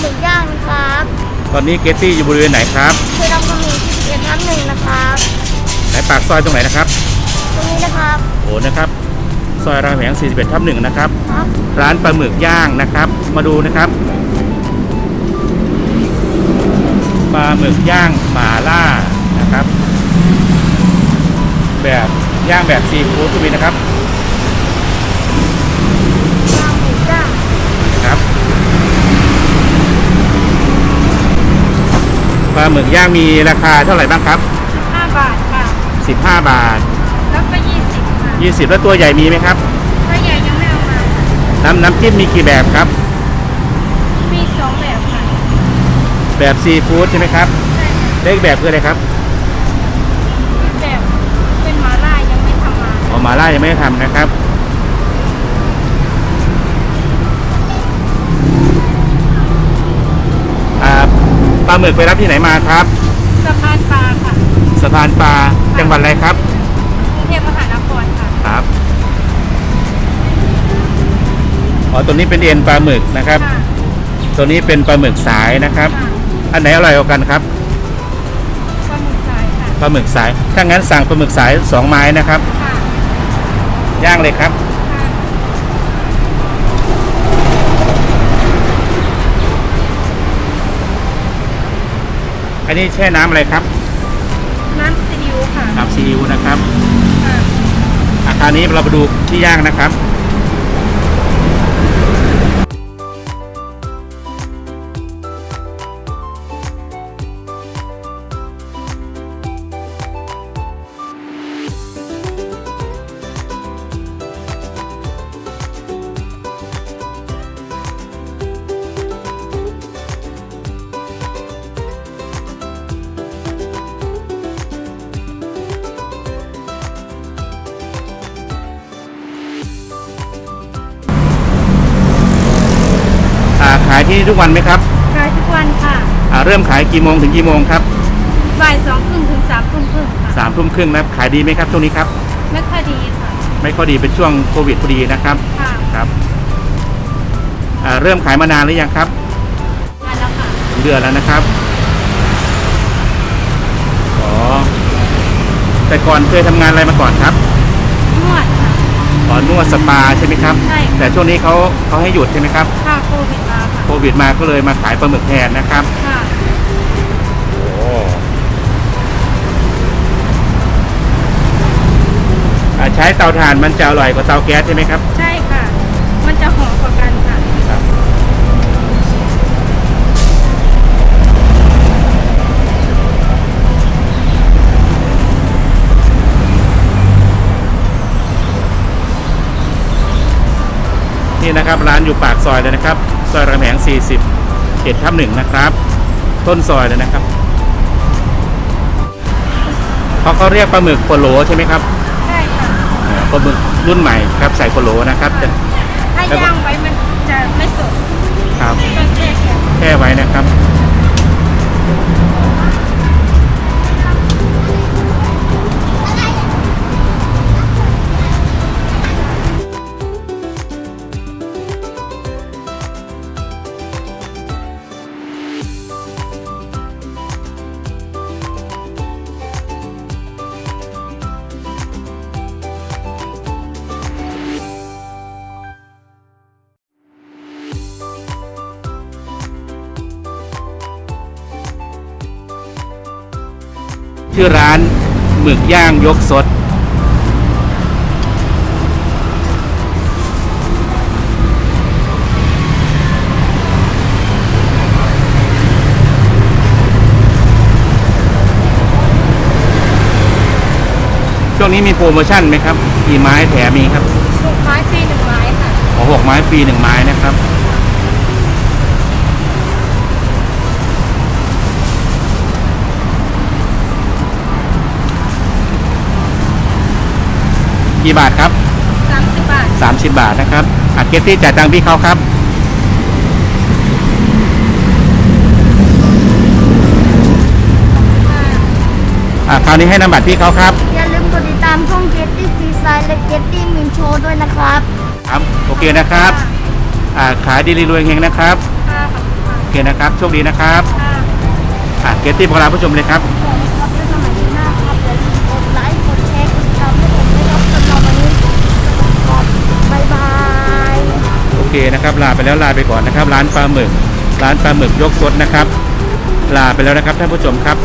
หมึกย่างนะครับ ตอนนี้เกตตี้อยู่บริเวณไหนครับ คือเรากำลังที่เอ็ดทับหนึ่งนะครับ ไหนปากซอยตรงไหนนะครับ ตรงนี้นะครับโอ้นะครับ ซอยรามคำแหง41ทับหนึ่งนะครับ ครับร้านปลาหมึกย่างนะครับ มาดูนะครับ ปลาหมึกย่างหมาล่านะครับ แบบย่างแบบซีฟู้ดก็มีนะครับ ปลาหมึกย่าง นะครับ ปลาหมึกย่างมีราคาเท่าไหร่บ้างครับ 5 บาทค่ะ15 บาท แล้วก็20ค่ะ20 แล้วตัวใหญ่มีไหมครับ ถ้าใหญ่ยังไม่เอามาน้ำน้ำจิ้มมีกี่แบบครับ มีสองแบบค่ะแบบซีฟู้ดใช่ไหมครับใช่ค่ะเลขแบบคืออะไรครับแบบเป็นหมาล่ายังไม่ทำมา อ๋อหมาล่ายังไม่ได้ทำนะครับ ปลาหมึกไปรับที่ไหนมาครับสะพานปลาค่ะสะพานปลาจังหวัดอะไรครับกรุงเทพมหานครค่ะครับอ๋อตัวนี้เป็นเอ็นปลาหมึกนะครับ ค่ะตัวนี้เป็นปลาหมึกสายนะครับ ค่ะอันไหนอร่อยกว่ากันครับปลาหมึกสายค่ะปลาหมึกสายถ้างั้นสั่งปลาหมึกสายสองไม้นะครับ ค่ะย่างเลยครับ อันนี้แช่น้ำอะไรครับ น้ำซีอิ๊วค่ะน้ำซีอิ๊วนะครับค่ะอาคารนี้เราไปดูที่ย่างนะครับ ที่นี่ทุกวันไหมครับขายทุกวันค่ะอ่าเริ่มขายกี่โมงถึงกี่โมงครับบ่ายสองครึ่งถึงสามทุ่มครึ่งค่ะสามทุ่มครึ่งนะครับขายดีไหมครับช่วงนี้ครับ ไม่ค่อยดีค่ะ ไม่ค่อยดีเป็นช่วงโควิดพอดีนะครับค่ะครับอ่าเริ่มขายมานานหรือยังครับมาแล้วค่ะเดือนแล้วนะครับอ๋อแต่ก่อนเคยทำงานอะไรมาก่อนครับนวดค่ะ อ๋อนวดสปาใช่ไหมครับ ใช่ค่ะแต่ช่วงนี้เขาเขาให้หยุดใช่ไหมครับค่าโควิดมาค่ะโควิดมาก็เลยมาขายปลาหมึกแทนนะครับค่ะโอ้อ่าใช้เตาถ่านมันจะอร่อยกว่าเตาแก๊สใช่ไหมครับ ใช่ นี่นะครับร้านอยู่ปากซอยเลยนะครับ ซอยรามคำแหง40เขตทับหนึ่งนะครับ ต้นซอยเลยนะครับเขาเขาเรียกปลาหมึกโคโลใช่ไหมครับใช่ค่ะเอ่อปลาหมึกรุ่นใหม่ครับใส่โคโลนะครับจะถ้าย่างไว้มันจะไม่สด ชื่อร้านหมึกย่างยกสด ช่วงนี้มีโปรโมชั่นไหมครับกี่ไม้แถมมีครับ ลูกไม้ฟรีหนึ่งไม้ค่ะ ขอหกไม้ฟรีหนึ่งไม้นะครับ กี่บาทครับ 30 บาท 30 บาทนะครับอาเกตตี้จ่ายตังค์พี่เขาครับค่ะอ่าคราวนี้ให้นำบัตรพี่เขาครับ อย่าลืมกดติดตามช่องเกตตี้ฟรีไซด์และเกตตี้มินโชด้วยนะครับครับ โอเคนะครับ อ่าขายดีรวยๆเฮงนะครับ ค่ะขอบคุณค่ะเคนะครับ โชคดีนะครับ ค่ะ อะเกตตี้ของเราผู้ชมเลยครับครับใน เคนะครับ ลาไปแล้วลาไปก่อนนะครับ ร้านปลาหมึก ร้านปลาหมึกยกสดนะครับ ลาไปแล้วนะครับท่านผู้ชมครับ